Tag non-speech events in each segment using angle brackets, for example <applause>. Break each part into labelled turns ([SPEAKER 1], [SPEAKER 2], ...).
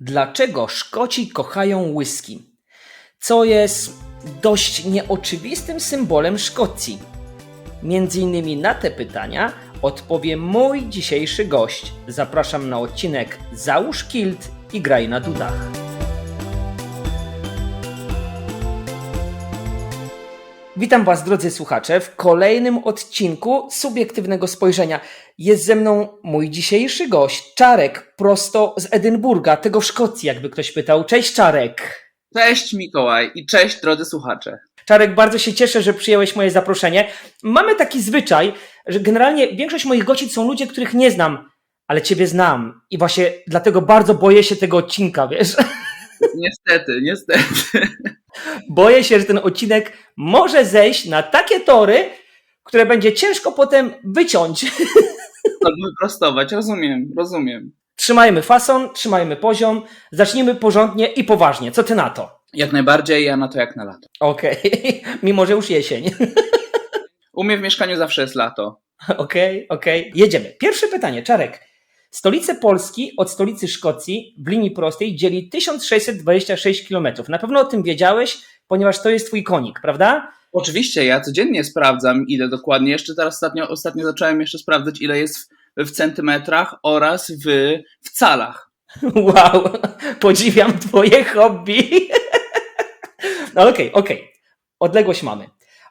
[SPEAKER 1] Dlaczego Szkoci kochają whisky? Co jest dość nieoczywistym symbolem Szkocji? Między innymi na te pytania odpowie mój dzisiejszy gość. Zapraszam na odcinek Załóż kilt i graj na dudach. Witam Was, drodzy słuchacze, w kolejnym odcinku Subiektywnego Spojrzenia. Jest ze mną mój dzisiejszy gość, Czarek, prosto z Edynburga, tego w Szkocji, jakby ktoś pytał. Cześć, Czarek.
[SPEAKER 2] Cześć Mikołaj i cześć drodzy słuchacze.
[SPEAKER 1] Czarek, bardzo się cieszę, że przyjąłeś moje zaproszenie. Mamy taki zwyczaj, że generalnie większość moich gości są ludzie, których nie znam, ale Ciebie znam. I właśnie dlatego bardzo boję się tego odcinka, wiesz?
[SPEAKER 2] Niestety, niestety.
[SPEAKER 1] Boję się, że ten odcinek może zejść na takie tory, które będzie ciężko potem wyciąć.
[SPEAKER 2] Albo wyprostować, rozumiem, rozumiem.
[SPEAKER 1] Trzymajmy fason, trzymajmy poziom, zacznijmy porządnie i poważnie. Co ty na to?
[SPEAKER 2] Jak najbardziej, ja na to jak na lato.
[SPEAKER 1] Okej, <laughs> mimo że już jesień.
[SPEAKER 2] U mnie w mieszkaniu zawsze jest lato.
[SPEAKER 1] Okej, okej. Jedziemy. Pierwsze pytanie, Czarek. Stolicę Polski od stolicy Szkocji w linii prostej dzieli 1626 km. Na pewno o tym wiedziałeś, ponieważ to jest twój konik, prawda?
[SPEAKER 2] Oczywiście, ja codziennie sprawdzam, ile dokładnie. Jeszcze teraz ostatnio, ostatnio zacząłem jeszcze sprawdzać, ile jest w, centymetrach oraz w, w calach.
[SPEAKER 1] Wow, podziwiam twoje hobby. No okej, okej. Odległość mamy.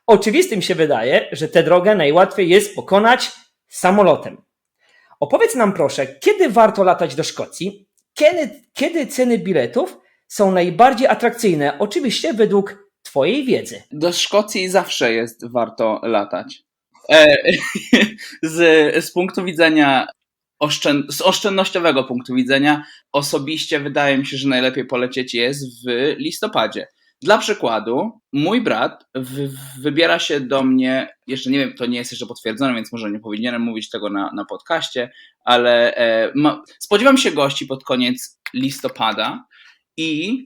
[SPEAKER 1] Oczywistym się wydaje, że tę drogę najłatwiej jest pokonać samolotem. Opowiedz nam proszę, kiedy warto latać do Szkocji? Kiedy, kiedy ceny biletów są najbardziej atrakcyjne? Oczywiście według twojej wiedzy.
[SPEAKER 2] Do Szkocji zawsze jest warto latać. E, <laughs> z, z punktu widzenia oszczęd, z oszczędnościowego punktu widzenia, osobiście wydaje mi się, że najlepiej polecieć jest w listopadzie. Dla przykładu, mój brat wybiera się do mnie, jeszcze nie wiem, to nie jest jeszcze potwierdzone, więc może nie powinienem mówić tego na, na podcaście, ale e, ma, spodziewam się gości pod koniec listopada i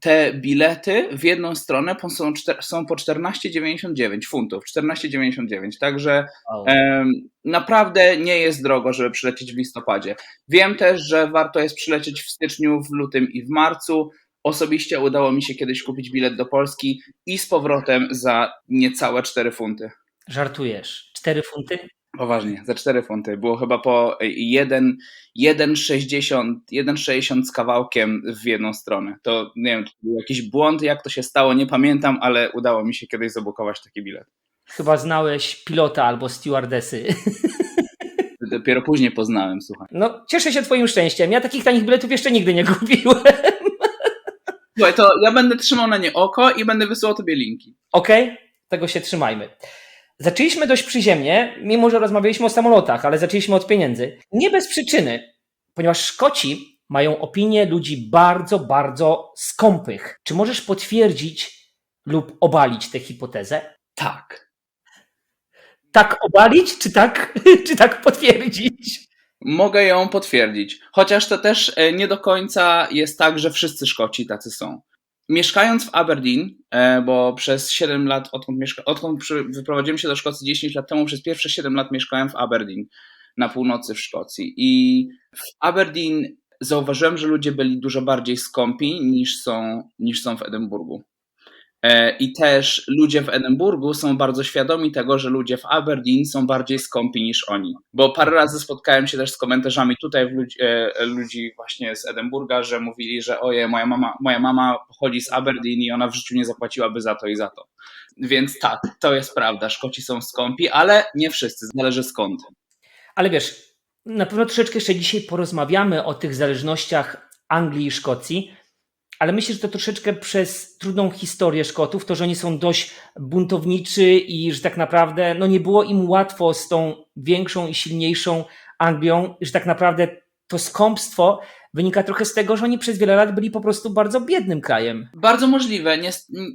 [SPEAKER 2] te bilety w jedną stronę są, są po 14,99 funtów, 14,99, także Em, naprawdę nie jest drogo, żeby przylecieć w listopadzie. Wiem też, że warto jest przylecieć w styczniu, w lutym i w marcu. Osobiście udało mi się kiedyś kupić bilet do Polski i z powrotem za niecałe 4 funty.
[SPEAKER 1] Żartujesz. 4 funty?
[SPEAKER 2] Poważnie, za 4 funty. Było chyba po 1 1,60 1,60 z kawałkiem w jedną stronę. To nie wiem, czy był jakiś błąd, jak to się stało, nie pamiętam, ale udało mi się kiedyś zabukować taki bilet.
[SPEAKER 1] Chyba znałeś pilota albo stewardesy. <laughs>
[SPEAKER 2] Dopiero później poznałem, słuchaj.
[SPEAKER 1] No, cieszę się twoim szczęściem. Ja takich tanich biletów jeszcze nigdy nie kupiłem. <laughs>
[SPEAKER 2] Słuchaj, to ja będę trzymał na nie oko i będę wysyłał tobie linki.
[SPEAKER 1] Okej, tego się trzymajmy. Zaczęliśmy dość przyziemnie, mimo że rozmawialiśmy o samolotach, ale zaczęliśmy od pieniędzy. Nie bez przyczyny, ponieważ Szkoci mają opinię ludzi bardzo, bardzo skąpych. Czy możesz potwierdzić lub obalić tę hipotezę?
[SPEAKER 2] Tak.
[SPEAKER 1] Tak obalić, czy tak, <laughs> czy tak potwierdzić?
[SPEAKER 2] Mogę ją potwierdzić. Chociaż to też e, nie do końca jest tak, że wszyscy Szkoci tacy są. Mieszkając w Aberdeen, e, bo przez 7 lat, odkąd, mieszka, odkąd wyprowadziłem się do Szkocji 10 lat temu, przez pierwsze 7 lat mieszkałem w Aberdeen, na północy w Szkocji. I w Aberdeen zauważyłem, że ludzie byli dużo bardziej skąpi niż są, niż są w Edynburgu. E, I też ludzie w Edynburgu są bardzo świadomi tego, że ludzie w Aberdeen są bardziej skąpi niż oni. Bo parę razy spotkałem się też z komentarzami tutaj w ludzi, e, ludzi właśnie z Edynburga, że mówili, że oje, moja mama, moja mama pochodzi z Aberdeen i ona w życiu nie zapłaciłaby za to i za to. Więc tak, to jest prawda. Szkoci są skąpi, ale nie wszyscy, zależy skąd.
[SPEAKER 1] Ale wiesz, na pewno troszeczkę jeszcze dzisiaj porozmawiamy o tych zależnościach Anglii i Szkocji, ale myślę, że to troszeczkę przez trudną historię Szkotów, to, że oni są dość buntowniczy i że tak naprawdę no, nie było im łatwo z tą większą i silniejszą Anglią, że tak naprawdę to skąpstwo wynika trochę z tego, że oni przez wiele lat byli po prostu bardzo biednym krajem.
[SPEAKER 2] Bardzo możliwe. Nie,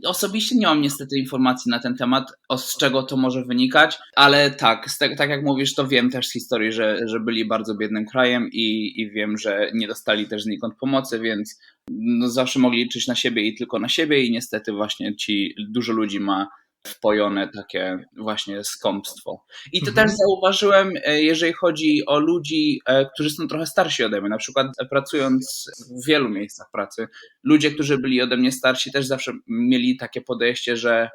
[SPEAKER 2] osobiście nie mam niestety informacji na ten temat, z czego to może wynikać, ale tak, te, tak jak mówisz, to wiem też z historii, że, że byli bardzo biednym krajem i, i wiem, że nie dostali też znikąd pomocy, więc no, zawsze mogli liczyć na siebie i tylko na siebie i niestety właśnie ci dużo ludzi ma wpojone takie właśnie skąpstwo. I to
[SPEAKER 1] Mhm.
[SPEAKER 2] też zauważyłem, e, jeżeli chodzi o ludzi, e, którzy są trochę starsi ode mnie, na przykład pracując w wielu miejscach pracy, ludzie, którzy byli ode mnie starsi, też zawsze mieli takie podejście, że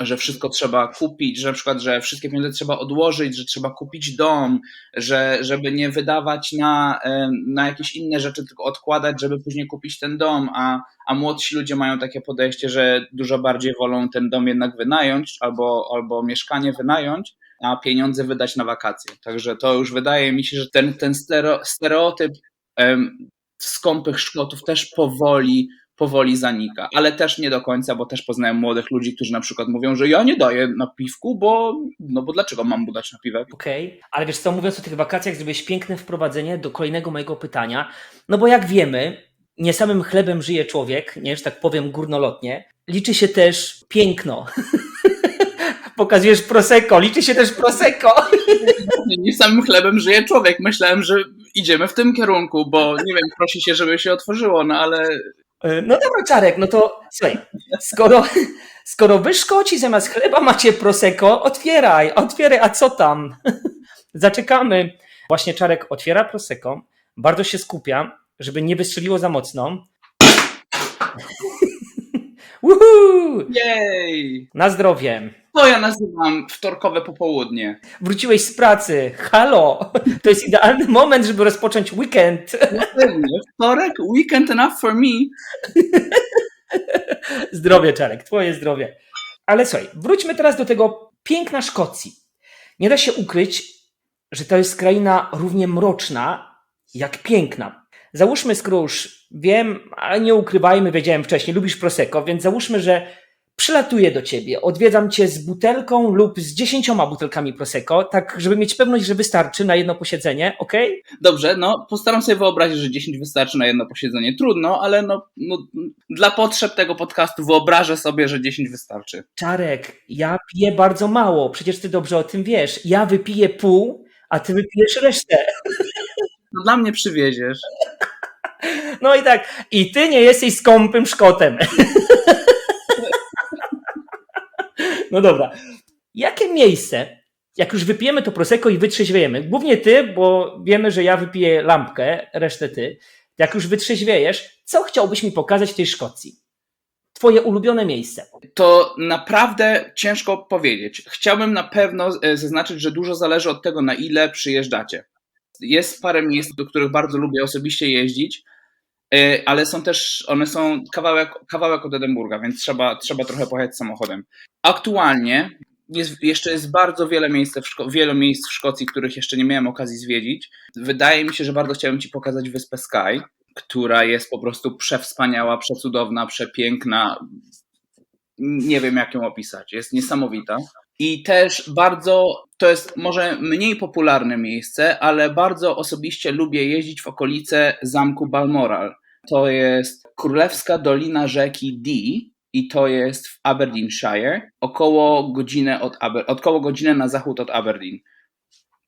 [SPEAKER 2] że wszystko trzeba kupić, że na przykład, że wszystkie pieniądze trzeba odłożyć, że trzeba kupić dom, że żeby nie wydawać na, na jakieś inne rzeczy, tylko odkładać, żeby później kupić ten dom, a, a młodsi ludzie mają takie podejście, że dużo bardziej wolą ten dom jednak wynająć albo, albo mieszkanie wynająć, a pieniądze wydać na wakacje. Także to już wydaje mi się, że ten, ten stereo, stereotyp em, skąpych Szkotów też powoli powoli zanika, ale też nie do końca, bo też poznałem młodych ludzi, którzy na przykład mówią, że ja nie daję na piwku, bo no bo dlaczego mam mu dać na piwek?
[SPEAKER 1] Okej, ale wiesz co, mówiąc o tych wakacjach, zrobiłeś piękne wprowadzenie do kolejnego mojego pytania. No bo jak wiemy, nie samym chlebem żyje człowiek, nie, że tak powiem górnolotnie. Liczy się też piękno. <laughs> Pokazujesz prosecco, liczy się też prosecco. <laughs>
[SPEAKER 2] Nie, samym chlebem żyje człowiek. Myślałem, że idziemy w tym kierunku, bo nie wiem, prosi się, żeby się otworzyło, no ale
[SPEAKER 1] No dobra, Czarek, no to słuchaj, skoro, skoro wy Szkoci zamiast chleba macie prosecco, otwieraj, otwieraj, a co tam? <laughs> Zaczekamy. Właśnie Czarek otwiera prosecco, bardzo się skupia, żeby nie wystrzeliło za mocno. <laughs>
[SPEAKER 2] Jej!
[SPEAKER 1] Na zdrowie.
[SPEAKER 2] To ja nazywam wtorkowe popołudnie.
[SPEAKER 1] Wróciłeś z pracy. Halo! To jest idealny moment, żeby rozpocząć weekend.
[SPEAKER 2] No pewnie, wtorek, weekend enough for me.
[SPEAKER 1] Zdrowie, Czarek, twoje zdrowie. Ale słuchaj, wróćmy teraz do tego piękna Szkocji. Nie da się ukryć, że to jest kraina równie mroczna, jak piękna. Załóżmy, już wiem, ale nie ukrywajmy, wiedziałem wcześniej, lubisz Prosecco, więc załóżmy, że przylatuję do ciebie, odwiedzam cię z butelką lub z dziesięcioma butelkami Prosecco, tak żeby mieć pewność, że wystarczy na jedno posiedzenie, ok?
[SPEAKER 2] Dobrze, no postaram sobie wyobrazić, że 10 wystarczy na jedno posiedzenie. Trudno, ale no, no dla potrzeb tego podcastu wyobrażę sobie, że 10 wystarczy.
[SPEAKER 1] Czarek, ja piję bardzo mało, przecież ty dobrze o tym wiesz. Ja wypiję pół, a ty wypijesz resztę.
[SPEAKER 2] No dla mnie przywieziesz.
[SPEAKER 1] No i tak, i ty nie jesteś skąpym Szkotem. No dobra. Jakie miejsce, jak już wypijemy to Prosecco i wytrzeźwiejemy, głównie ty, bo wiemy, że ja wypiję lampkę, resztę ty, jak już wytrzeźwiejesz, co chciałbyś mi pokazać w tej Szkocji? Twoje ulubione miejsce.
[SPEAKER 2] To naprawdę ciężko powiedzieć. Chciałbym na pewno e, zaznaczyć, że dużo zależy od tego, na ile przyjeżdżacie. Jest parę miejsc, do których bardzo lubię osobiście jeździć, ale są też, one są kawałek, kawałek od Edynburga, więc trzeba, trzeba trochę pojechać samochodem. Aktualnie jest, jeszcze jest bardzo wiele miejsc, w Szko- wiele miejsc w Szkocji, których jeszcze nie miałem okazji zwiedzić. Wydaje mi się, że bardzo chciałbym Ci pokazać wyspę Skye, która jest po prostu przewspaniała, przecudowna, przepiękna. Nie wiem, jak ją opisać. Jest niesamowita. I też bardzo, to jest może mniej popularne miejsce, ale bardzo osobiście lubiie jeździć w okolice zamku Balmoral. To jest królewska dolina rzeki Dee i to jest w Aberdeenshire, około godzinę, od Aber- około godzinę na zachód od Aberdeen.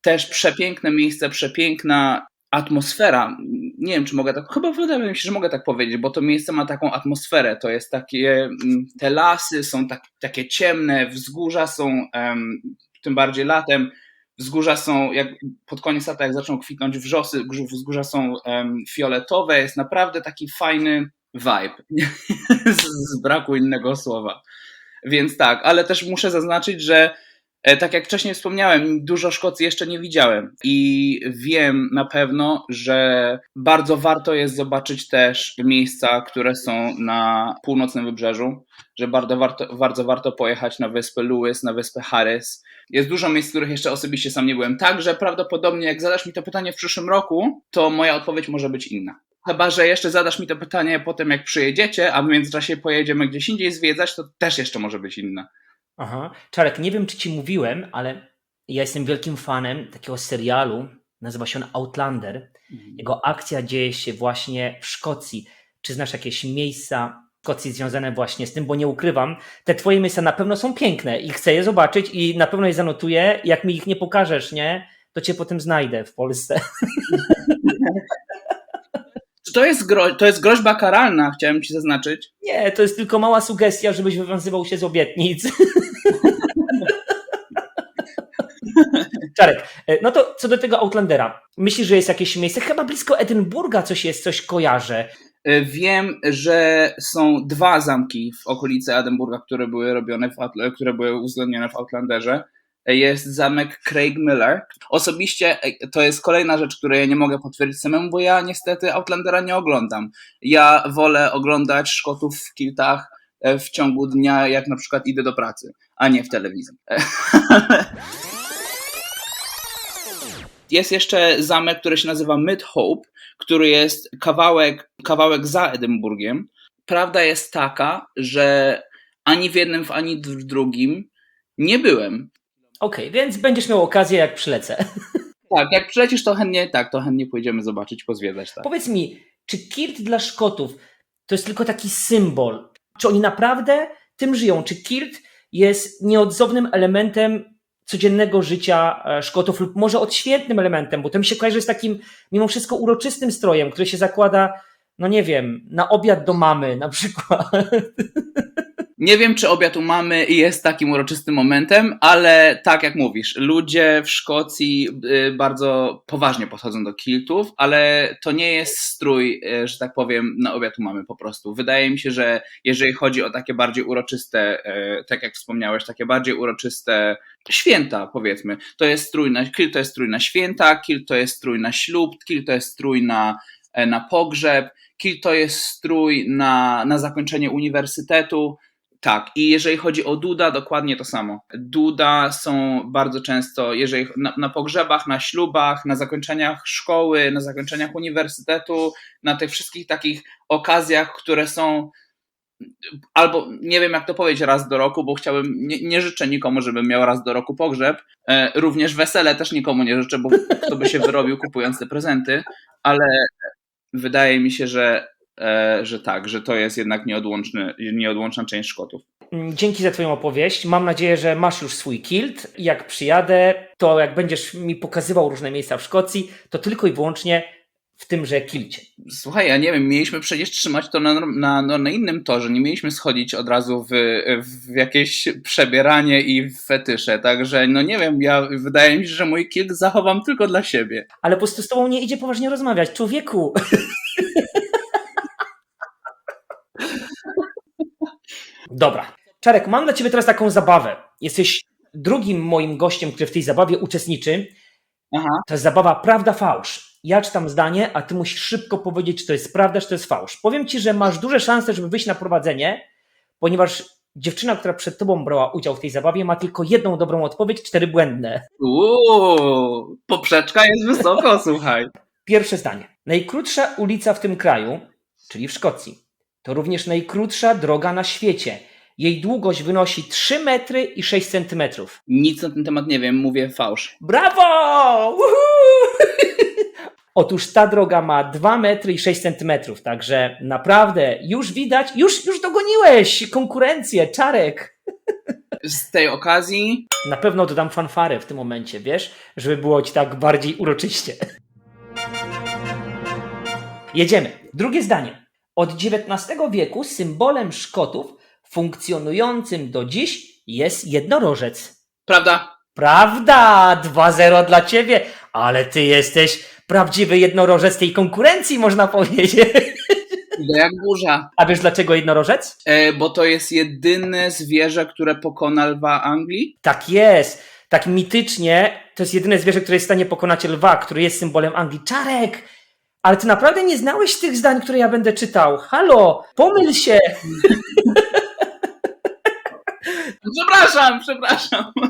[SPEAKER 2] Też przepiękne miejsce, przepiękna atmosfera. Nie wiem, czy mogę tak, chyba wydaje mi się, że mogę tak powiedzieć, bo to miejsce ma taką atmosferę. To jest takie, mm, te lasy są tak, takie ciemne, wzgórza są, em, tym bardziej latem, wzgórza są, jak pod koniec lata, jak zaczną kwitnąć wrzosy, wzgórza są fioletowe. Jest naprawdę taki fajny vibe. <laughs> z, braku innego słowa. Więc tak, ale też muszę zaznaczyć, że Tak jak wcześniej wspomniałem, dużo Szkocji jeszcze nie widziałem i wiem na pewno, że bardzo warto jest zobaczyć też miejsca, które są na północnym wybrzeżu, że bardzo warto, bardzo warto pojechać na wyspę Lewis, na wyspę Harris. Jest dużo miejsc, których jeszcze osobiście sam nie byłem. Także prawdopodobnie jak zadasz mi to pytanie w przyszłym roku, to moja odpowiedź może być inna. Chyba, że jeszcze zadasz mi to pytanie potem jak przyjedziecie, a w międzyczasie pojedziemy gdzieś indziej zwiedzać, to też jeszcze może być inna.
[SPEAKER 1] Aha. Czarek, nie wiem, czy ci mówiłem, ale ja jestem wielkim fanem takiego serialu. Nazywa się on Outlander. Jego akcja dzieje się właśnie w Szkocji. Czy znasz jakieś miejsca w Szkocji związane właśnie z tym? Bo nie ukrywam, te twoje miejsca na pewno są piękne i chcę je zobaczyć i na pewno je zanotuję. Jak mi ich nie pokażesz, nie? To cię potem znajdę w Polsce. <laughs>
[SPEAKER 2] Czy to jest, gro- to jest groźba karalna, chciałem ci zaznaczyć?
[SPEAKER 1] Nie, to jest tylko mała sugestia, żebyś wywiązywał się z obietnic. <laughs> Czarek, e, no to co do tego Outlandera. Myślisz, że jest jakieś miejsce? Chyba blisko Edynburga coś jest, coś kojarzę.
[SPEAKER 2] Y, Wiem, że są dwa zamki w okolicy Edynburga, które były robione, w, które były uwzględnione w Outlanderze. Jest zamek Craig Miller. Osobiście y, to jest kolejna rzecz, której ja nie mogę potwierdzić samemu, bo ja niestety Outlandera nie oglądam. Ja wolę oglądać Szkotów w kiltach y, w ciągu dnia, jak na przykład idę do pracy, a nie w telewizji. <laughs> Jest jeszcze zamek, który się nazywa Mid Hope, który jest kawałek, kawałek za Edynburgiem. Prawda jest taka, że ani w jednym, ani w drugim nie byłem.
[SPEAKER 1] Okej, więc będziesz miał okazję, jak przylecę. <laughs>
[SPEAKER 2] Tak, jak przylecisz, to chętnie, tak, to chętnie pójdziemy zobaczyć, pozwiedzać. Tak.
[SPEAKER 1] Powiedz mi, czy kilt dla Szkotów to jest tylko taki symbol? Czy oni naprawdę tym żyją? Czy kilt jest nieodzownym elementem codziennego życia e, Szkotów lub może odświętnym elementem, bo to mi się kojarzy z takim mimo wszystko uroczystym strojem, który się zakłada, no nie wiem, na obiad do mamy na przykład. <laughs>
[SPEAKER 2] Nie wiem, czy obiad u mamy jest takim uroczystym momentem, ale tak jak mówisz, ludzie w Szkocji y, bardzo poważnie podchodzą do kiltów, ale to nie jest strój, y, że tak powiem, na obiad u mamy po prostu. Wydaje mi się, że jeżeli chodzi o takie bardziej uroczyste, y, tak jak wspomniałeś, takie bardziej uroczyste święta, powiedzmy, to jest strój na, kilt to jest strój na święta, kilt to jest strój na ślub, kilt to jest strój na, e, na pogrzeb, kilt to jest strój na, na zakończenie uniwersytetu, tak, i jeżeli chodzi o Duda, dokładnie to samo. Duda są bardzo często, jeżeli na, na pogrzebach, na ślubach, na zakończeniach szkoły, na zakończeniach uniwersytetu, na tych wszystkich takich okazjach, które są albo nie wiem jak to powiedzieć raz do roku, bo chciałbym, nie, nie życzę nikomu, żeby miał raz do roku pogrzeb. E, również wesele też nikomu nie życzę, bo kto by się wyrobił kupując te prezenty, ale wydaje mi się, że, że tak, że to jest jednak nieodłączny, nieodłączna część Szkotów.
[SPEAKER 1] Mm, Dzięki za Twoją opowieść. Mam nadzieję, że masz już swój kilt. Jak przyjadę, to jak będziesz mi pokazywał różne miejsca w Szkocji, to tylko i wyłącznie w tymże kilcie.
[SPEAKER 2] Słuchaj, ja nie wiem, mieliśmy przecież trzymać to na, na, no, na innym torze, nie mieliśmy schodzić od razu w, w jakieś przebieranie i w fetysze, także no nie wiem, ja wydaje mi się, że mój kilt zachowam tylko dla siebie.
[SPEAKER 1] Ale po prostu z Tobą nie idzie poważnie rozmawiać. Człowieku! <laughs> Dobra. Czarek, mam dla Ciebie teraz taką zabawę. Jesteś drugim moim gościem, który w tej zabawie uczestniczy.
[SPEAKER 2] Aha.
[SPEAKER 1] To jest zabawa prawda-fałsz. Ja czytam zdanie, a ty musisz szybko powiedzieć, czy to jest prawda, czy to jest fałsz. Powiem ci, że masz duże szanse, żeby wyjść na prowadzenie, ponieważ dziewczyna, która przed tobą brała udział w tej zabawie, ma tylko jedną dobrą odpowiedź, cztery błędne.
[SPEAKER 2] Uuu, poprzeczka jest wysoko, <laughs> słuchaj.
[SPEAKER 1] Pierwsze zdanie. Najkrótsza ulica w tym kraju, czyli w Szkocji, to również najkrótsza droga na świecie. Jej długość wynosi 3 metry i 6 centymetrów.
[SPEAKER 2] Nic na ten temat nie wiem, mówię fałsz.
[SPEAKER 1] Brawo! Woohoo! <laughs> Otóż ta droga ma 2 metry i 6 centymetrów, także naprawdę już widać, już, już dogoniłeś konkurencję, Czarek.
[SPEAKER 2] Z tej okazji
[SPEAKER 1] Na pewno dodam fanfarę w tym momencie, wiesz, żeby było ci tak bardziej uroczyście. Jedziemy. Drugie zdanie. Od XIX wieku symbolem Szkotów funkcjonującym do dziś jest jednorożec.
[SPEAKER 2] Prawda?
[SPEAKER 1] Prawda! 2-0 dla ciebie, ale ty jesteś prawdziwy jednorożec tej konkurencji, można powiedzieć.
[SPEAKER 2] Idę jak burza.
[SPEAKER 1] A wiesz dlaczego jednorożec?
[SPEAKER 2] E, bo to jest jedyne zwierzę, które pokona lwa Anglii.
[SPEAKER 1] Tak jest. Tak mitycznie, to jest jedyne zwierzę, które jest w stanie pokonać lwa, który jest symbolem Anglii. Czarek! Ale ty naprawdę nie znałeś tych zdań, które ja będę czytał. Halo, pomyl się! <laughs>
[SPEAKER 2] Przepraszam, przepraszam. <laughs>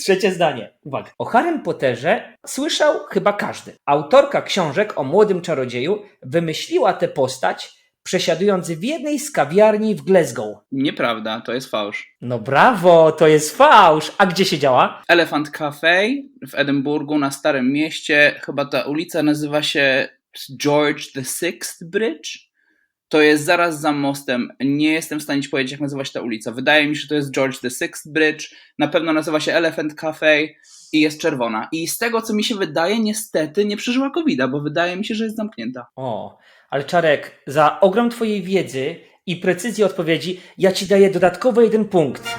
[SPEAKER 1] Trzecie zdanie. Uwaga. O Harrym Potterze słyszał chyba każdy. Autorka książek o młodym czarodzieju wymyśliła tę postać, przesiadując w jednej z kawiarni w Glasgow.
[SPEAKER 2] Nieprawda, to jest fałsz.
[SPEAKER 1] No brawo, to jest fałsz. A gdzie siedziała?
[SPEAKER 2] Elephant Cafe w Edynburgu na Starym Mieście. Chyba ta ulica nazywa się George VI Bridge. To jest zaraz za mostem. Nie jestem w stanie ci powiedzieć, jak nazywa się ta ulica. Wydaje mi się, że to jest George the Sixth Bridge. Na pewno nazywa się Elephant Cafe i jest czerwona. I z tego, co mi się wydaje, niestety nie przeżyła covid bo wydaje mi się, że jest zamknięta.
[SPEAKER 1] O, ale Czarek, za ogrom Twojej wiedzy i precyzji odpowiedzi, ja Ci daję dodatkowo jeden punkt.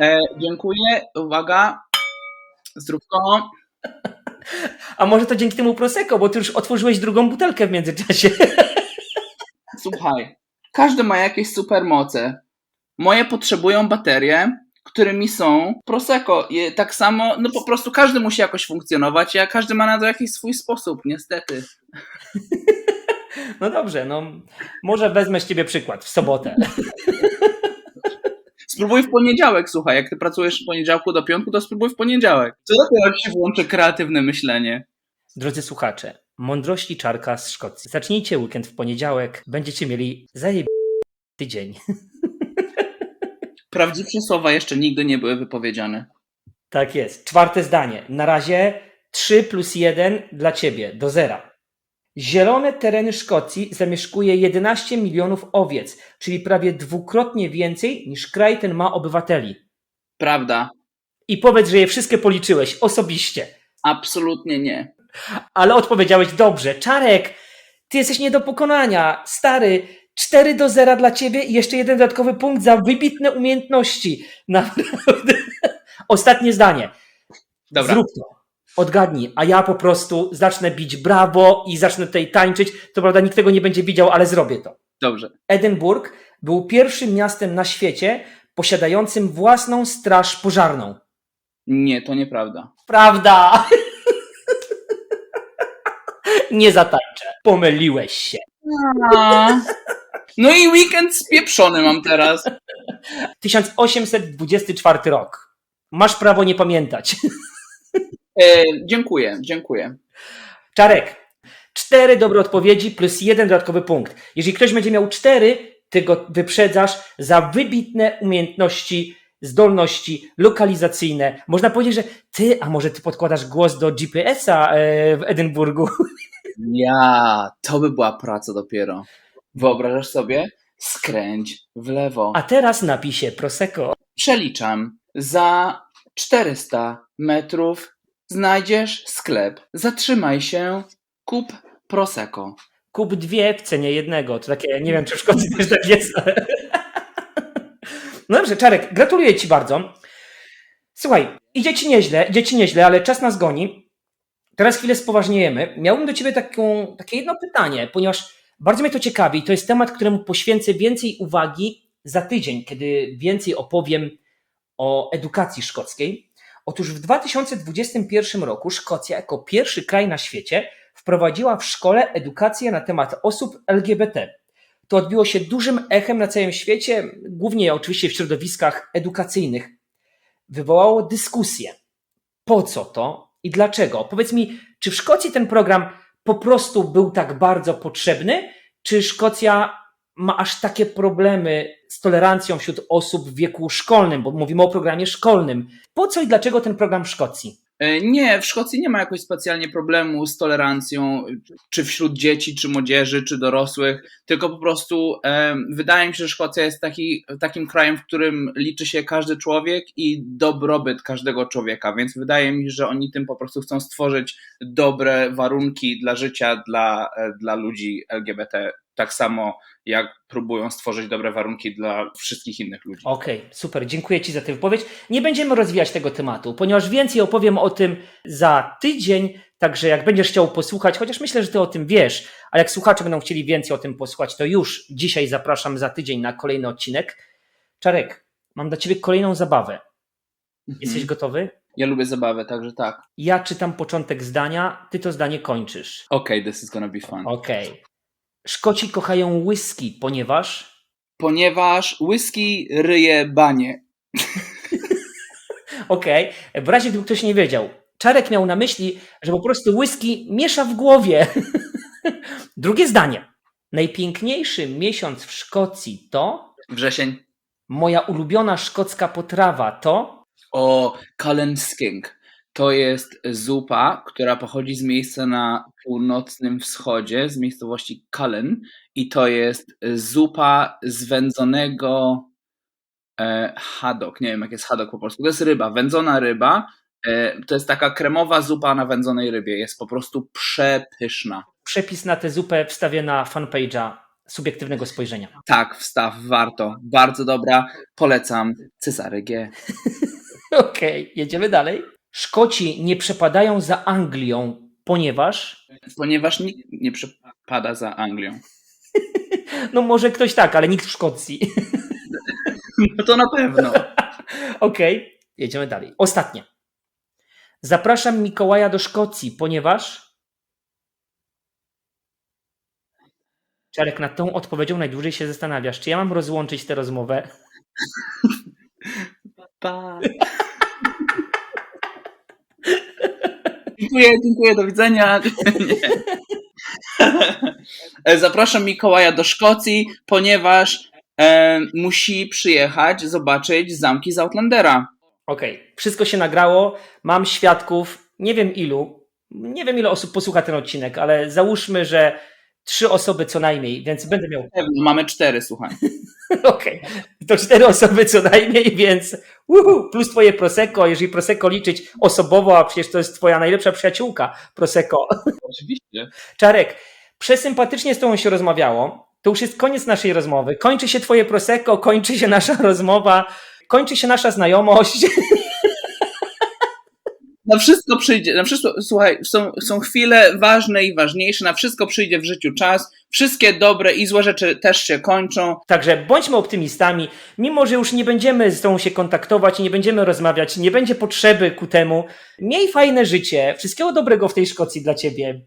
[SPEAKER 2] E, dziękuję. Uwaga. Zdrówko.
[SPEAKER 1] A może to dzięki temu Prosecco, bo Ty już otworzyłeś drugą butelkę w międzyczasie.
[SPEAKER 2] Słuchaj, każdy ma jakieś supermoce. Moje potrzebują baterie, którymi są Prosecco. I tak samo, no po prostu każdy musi jakoś funkcjonować, a każdy ma na to jakiś swój sposób, niestety. <laughs>
[SPEAKER 1] No dobrze, no może wezmę z Ciebie przykład w sobotę. <laughs>
[SPEAKER 2] Spróbuj w poniedziałek, słuchaj, jak ty pracujesz w poniedziałku do piątku, to spróbuj w poniedziałek. Co dopiero się włączy kreatywne myślenie?
[SPEAKER 1] Drodzy słuchacze, mądrości czarka z Szkocji. Zacznijcie weekend w poniedziałek, będziecie mieli zajeb... tydzień. <laughs>
[SPEAKER 2] Prawdziwsze słowa jeszcze nigdy nie były wypowiedziane.
[SPEAKER 1] Tak jest. Czwarte zdanie. Na razie 3 plus 1 dla Ciebie, do zera. Zielone tereny Szkocji zamieszkuje 11 milionów owiec, czyli prawie dwukrotnie więcej niż kraj ten ma obywateli.
[SPEAKER 2] Prawda?
[SPEAKER 1] I powiedz, że je wszystkie policzyłeś osobiście.
[SPEAKER 2] Absolutnie nie.
[SPEAKER 1] Ale odpowiedziałeś dobrze. Czarek, ty jesteś nie do pokonania. Stary, 4 do 0 dla ciebie i jeszcze jeden dodatkowy punkt za wybitne umiejętności. Naprawdę. <laughs> Ostatnie zdanie.
[SPEAKER 2] Dobra.
[SPEAKER 1] Zrób to. Odgadnij, a ja po prostu zacznę bić brawo i zacznę tutaj tańczyć. To prawda, nikt tego nie będzie widział, ale zrobię to.
[SPEAKER 2] Dobrze.
[SPEAKER 1] Edynburg był pierwszym miastem na świecie posiadającym własną straż pożarną.
[SPEAKER 2] Nie, to nieprawda.
[SPEAKER 1] Prawda! <laughs> Nie zatańczę. Pomyliłeś się.
[SPEAKER 2] No i weekend spieprzony mam teraz. <laughs>
[SPEAKER 1] 1824 rok. Masz prawo nie pamiętać.
[SPEAKER 2] E, dziękuję, dziękuję.
[SPEAKER 1] Czarek, cztery dobre odpowiedzi plus jeden dodatkowy punkt. Jeżeli ktoś będzie miał cztery, ty go wyprzedzasz za wybitne umiejętności, zdolności lokalizacyjne. Można powiedzieć, że ty, a może ty podkładasz głos do GPS-a e, w Edynburgu.
[SPEAKER 2] Ja, to by była praca dopiero. Wyobrażasz sobie? Skręć w lewo.
[SPEAKER 1] A teraz napisie Prosecco.
[SPEAKER 2] Przeliczam. Za 400 metrów znajdziesz sklep. Zatrzymaj się, kup Prosecco.
[SPEAKER 1] Kup dwie w cenie jednego. To takie, nie wiem, czy w Szkocji też tak jest. No dobrze, Czarek, gratuluję Ci bardzo. Słuchaj, idzie Ci nieźle, idzie Ci nieźle, ale czas nas goni. Teraz chwilę spoważniejemy. Miałbym do Ciebie taką, takie jedno pytanie, ponieważ bardzo mnie to ciekawi. To jest temat, któremu poświęcę więcej uwagi za tydzień, kiedy więcej opowiem o edukacji szkockiej. Otóż w 2021 roku Szkocja jako pierwszy kraj na świecie wprowadziła w szkole edukację na temat osób LGBT. To odbiło się dużym echem na całym świecie, głównie oczywiście w środowiskach edukacyjnych. Wywołało dyskusję. Po co to i dlaczego? Powiedz mi, czy w Szkocji ten program po prostu był tak bardzo potrzebny, czy Szkocja ma aż takie problemy z tolerancją wśród osób w wieku szkolnym, bo mówimy o programie szkolnym. Po co i dlaczego ten program w Szkocji?
[SPEAKER 2] E, Nie, w Szkocji nie ma jakoś specjalnie problemu z tolerancją, czy wśród dzieci, czy młodzieży, czy dorosłych, tylko po prostu e, wydaje mi się, że Szkocja jest taki, takim krajem, w którym liczy się każdy człowiek i dobrobyt każdego człowieka, więc wydaje mi się, że oni tym po prostu chcą stworzyć dobre warunki dla życia dla, e, dla ludzi LGBT, tak samo jak próbują stworzyć dobre warunki dla wszystkich innych ludzi.
[SPEAKER 1] Okej, super, dziękuję Ci za tę wypowiedź. Nie będziemy rozwijać tego tematu, ponieważ więcej opowiem o tym za tydzień. Także jak będziesz chciał posłuchać, chociaż myślę, że Ty o tym wiesz, ale jak słuchacze będą chcieli więcej o tym posłuchać, to już dzisiaj zapraszam za tydzień na kolejny odcinek. Czarek, mam dla Ciebie kolejną zabawę. Jesteś
[SPEAKER 2] Mhm.
[SPEAKER 1] gotowy?
[SPEAKER 2] Ja lubię zabawę, także tak.
[SPEAKER 1] Ja czytam początek zdania, Ty to zdanie kończysz.
[SPEAKER 2] Okay, this is gonna be fun.
[SPEAKER 1] Okej. Szkoci kochają whisky, ponieważ.
[SPEAKER 2] Ponieważ whisky ryje banie. <laughs>
[SPEAKER 1] Okej, w razie gdyby ktoś nie wiedział, Czarek miał na myśli, że po prostu whisky miesza w głowie. <laughs> Drugie zdanie. Najpiękniejszy miesiąc w Szkocji to
[SPEAKER 2] Wrzesień.
[SPEAKER 1] moja ulubiona szkocka potrawa to
[SPEAKER 2] O, Kalensking. To jest zupa, która pochodzi z miejsca na północnym wschodzie, z miejscowości Cullen. I to jest zupa z wędzonego e, haddock. Nie wiem, jak jest haddock po polsku. To jest ryba, wędzona ryba. E, to jest taka kremowa zupa na wędzonej rybie. Jest po prostu przepyszna.
[SPEAKER 1] Przepis na tę zupę wstawię na fanpage'a subiektywnego spojrzenia.
[SPEAKER 2] Tak, wstaw, warto. Bardzo dobra. Polecam. Cezary G. <laughs>
[SPEAKER 1] Okej, jedziemy dalej. Szkoci nie przepadają za Anglią, ponieważ.
[SPEAKER 2] Ponieważ nikt nie przepada za Anglią. <laughs>
[SPEAKER 1] No może ktoś tak, ale nikt w Szkocji. <laughs>
[SPEAKER 2] No to na pewno. <laughs>
[SPEAKER 1] Okej, jedziemy dalej. Ostatnie. Zapraszam Mikołaja do Szkocji, ponieważ. Czarek, nad tą odpowiedzią najdłużej się zastanawiasz. Czy ja mam rozłączyć tę rozmowę?
[SPEAKER 2] Pa. <laughs> Dziękuję, dziękuję, do widzenia. <laughs> Nie. Zapraszam Mikołaja do Szkocji, ponieważ e, musi przyjechać, zobaczyć zamki z Outlandera.
[SPEAKER 1] Okej, wszystko się nagrało. Mam świadków, nie wiem ilu. Nie wiem, ile osób posłucha ten odcinek, ale załóżmy, że trzy osoby co najmniej, więc będę miał
[SPEAKER 2] Pewnie, mamy cztery, słuchaj. <laughs>
[SPEAKER 1] Okej, to cztery osoby co najmniej, więc uhu, plus twoje Prosecco, jeżeli Prosecco liczyć osobowo, a przecież to jest twoja najlepsza przyjaciółka Prosecco.
[SPEAKER 2] Oczywiście.
[SPEAKER 1] Czarek, przesympatycznie z tobą się rozmawiało, to już jest koniec naszej rozmowy, kończy się twoje Prosecco, kończy się nasza <laughs> rozmowa, kończy się nasza znajomość. <laughs>
[SPEAKER 2] Na wszystko przyjdzie, na wszystko, słuchaj, są, są chwile ważne i ważniejsze, na wszystko przyjdzie w życiu czas, wszystkie dobre i złe rzeczy też się kończą.
[SPEAKER 1] Także bądźmy optymistami, mimo że już nie będziemy z tobą się kontaktować, nie będziemy rozmawiać, nie będzie potrzeby ku temu. Miej fajne życie, wszystkiego dobrego w tej Szkocji dla ciebie.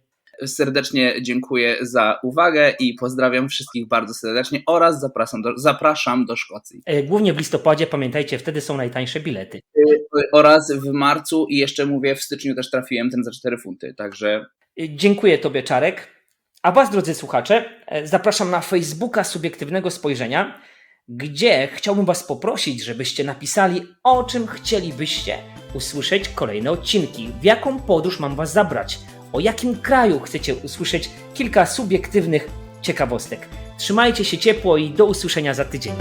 [SPEAKER 2] Serdecznie dziękuję za uwagę i pozdrawiam wszystkich bardzo serdecznie oraz zapraszam do, zapraszam do Szkocji.
[SPEAKER 1] E, Głównie w listopadzie, pamiętajcie, wtedy są najtańsze bilety.
[SPEAKER 2] Oraz w marcu i jeszcze mówię, w styczniu też trafiłem ten za 4 funty, także
[SPEAKER 1] E, Dziękuję Tobie, Czarek. A Was, drodzy słuchacze, e, zapraszam na Facebooka Subiektywnego Spojrzenia, gdzie chciałbym Was poprosić, żebyście napisali, o czym chcielibyście usłyszeć kolejne odcinki, w jaką podróż mam Was zabrać, o jakim kraju chcecie usłyszeć kilka subiektywnych ciekawostek. Trzymajcie się ciepło i do usłyszenia za tydzień.